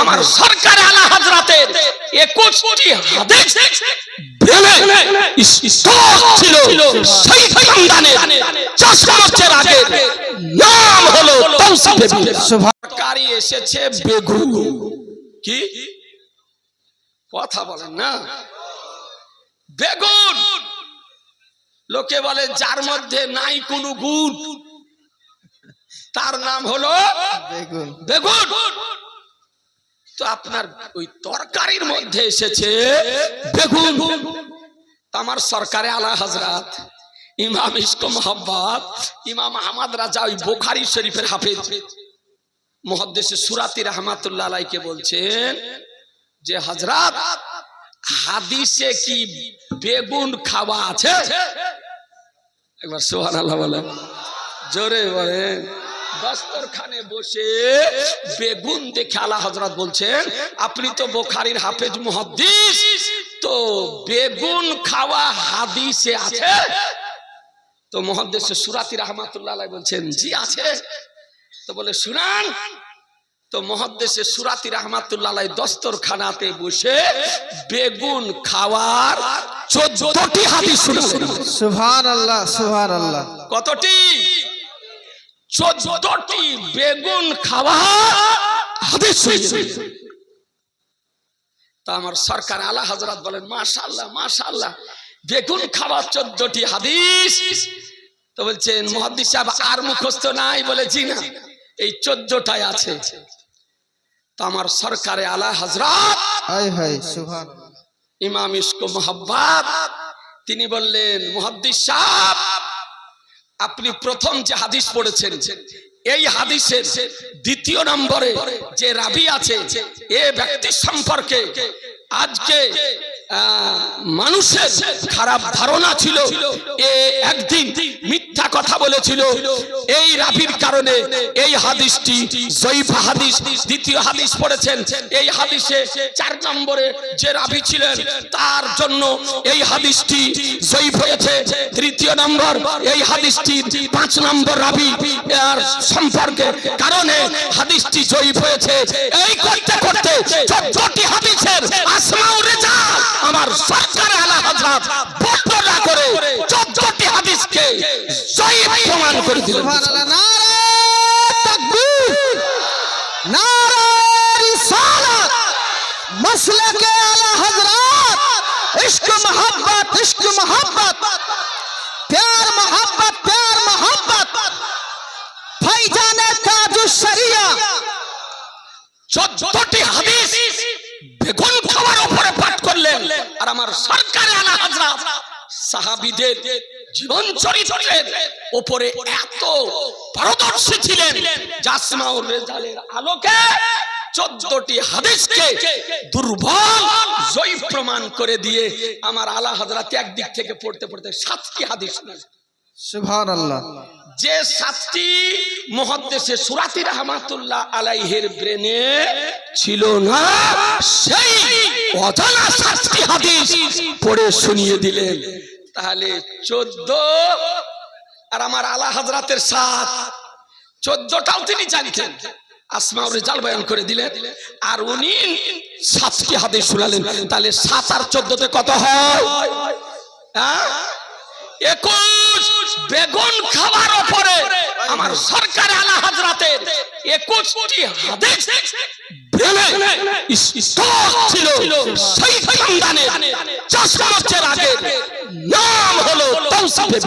আমার সরকার আলা হাজরাতের একুশটি হাদিস স্টক ছিল সেই খানদানের চারশো বছর আগে নাম হলো। সরকারি এসেছে বেগুন কি? কথা বলেন না। বেগুন। লোকে বলে যার মধ্যে নাই কোনো গুণ। তার নাম হলো বেগুন। বেগুন। তো আপনার ওই তরকারির মধ্যে এসেছে তো আমার সরকারে আলা হাজরাত ইমাম ইস্ক মোহাম্মদ ইমাম আহমদ রাজা ওই বোখারি শরীফের হাফেজ। মহাদ্দেশে সুরাতি রহমাতুল্লাহ আলাইকে বলছেন যে হজরত হাদিসে কি বেগুন খাওয়া আছে? একবার সোহান আল্লাহ বলেন। জোরে বলেন। দস্তরখানে বসে বেগুন দেখে আলা হজরত বলছেন আপনি তো বোখারির হাফেজ মুহাদ্দিস তো বেগুন খাওয়া হাদিসে আছে? তো মহাদ্দেশে সুরাতি রহমাতুল্লাহ বলছেন জি আছে। তো বলে শুনান। তো মহাদ্দেশে সুরাতি রহমাতুল্লাহ আলাই দস্তরখানাতে বসে বেগুন খাওয়ার চোদ্দটি হাদিস শুনেছেন সুভান আল্লাহ আল্লাহ কতটি? চোদ্দটি বেগুন খাওয়া হাদিস তা আমার সরকার আলা হজরত বলেন মাশাল্লাহ মাশাল্লাহ বেগুন খাওয়া চোদ্দটি হাদিস। তো বলছেন মহাদিস সাহেব আর মুখস্থ নাই বলে জি না। এই চোদ্দটাই আছে। তা আমার সরকারে আলা হজরত ইমাম ইস্কো মোহাব্বাত তিনি বললেন মুহাদ্দিস সাহেব আপনি প্রথম যে হাদিস পড়েছেন, এই হাদিসের দ্বিতীয় নম্বরে যে রাবি আছে, এ ব্যক্তি সম্পর্কে আজকে মানুষের খারাপ ধারণা ছিল, এ একদিন মিথ্যা কথা বলেছিল। এই রাবির কারণে এই হাদিসটি জয়ীফা হাদিস, দ্বিতীয় হাদিস পড়েছেন। এই হাদিসে চার নম্বরে যে রাবি ছিলেন, তার জন্য এই হাদিসটি জয়ীফ হয়েছে। তৃতীয় নম্বর, এই হাদিসটি পাঁচ নম্বর রাবি আর সম্পর্কে কারণে হাদিসটি জয়ীফ হয়েছে। এই করতে করতে চোদ্দটি হাদিসের আসমাউ রেজা আমার সরকার আলা চোদ্দটি জয়ীব প্রমাণ করে দিলেন। মসলকে আলা হযরত ইশক মোহাম্মত ইশক মোহাম্মত প্যার মোহাম্মত প্যার মোহাম্মত ফাইজানে কাজু শরিয়া। চোদ্দটি হাদিস বেগুন খাওয়ার উপরে পাঠ করলেন। আর আমার সরকারে আলা হযরত সাহাবীদের জীবন চরিত্রের উপরে এত পারদর্শী ছিলেন জাসমাউর রেজালের আলোকে চোদ্দটি হাদিসকে দুর্বল জয়ী প্রমাণ করে দিয়ে আমার আলা হযরত একদিক থেকে পড়তে পড়তে সাতটি হাদিস আল্লাহ যে সাতটি মহাদ্দেশে সুরাতি রহমাতুল্লাহ আলাইহের ব্রেনে ছিল না সেই অজানা সাতটি হাদিস পড়ে শুনিয়ে দিলেন। তাহলে চোদ্দ আর আমার আলা হাজরাতের সাত। চোদ্দটাও তিনি জানতেন। আসমা করে আর উনি শুনালেন। তাহলে কত হয়? হ্যাঁ? একুশ। আমার আলা ছিল নাম হলো তৌসিফে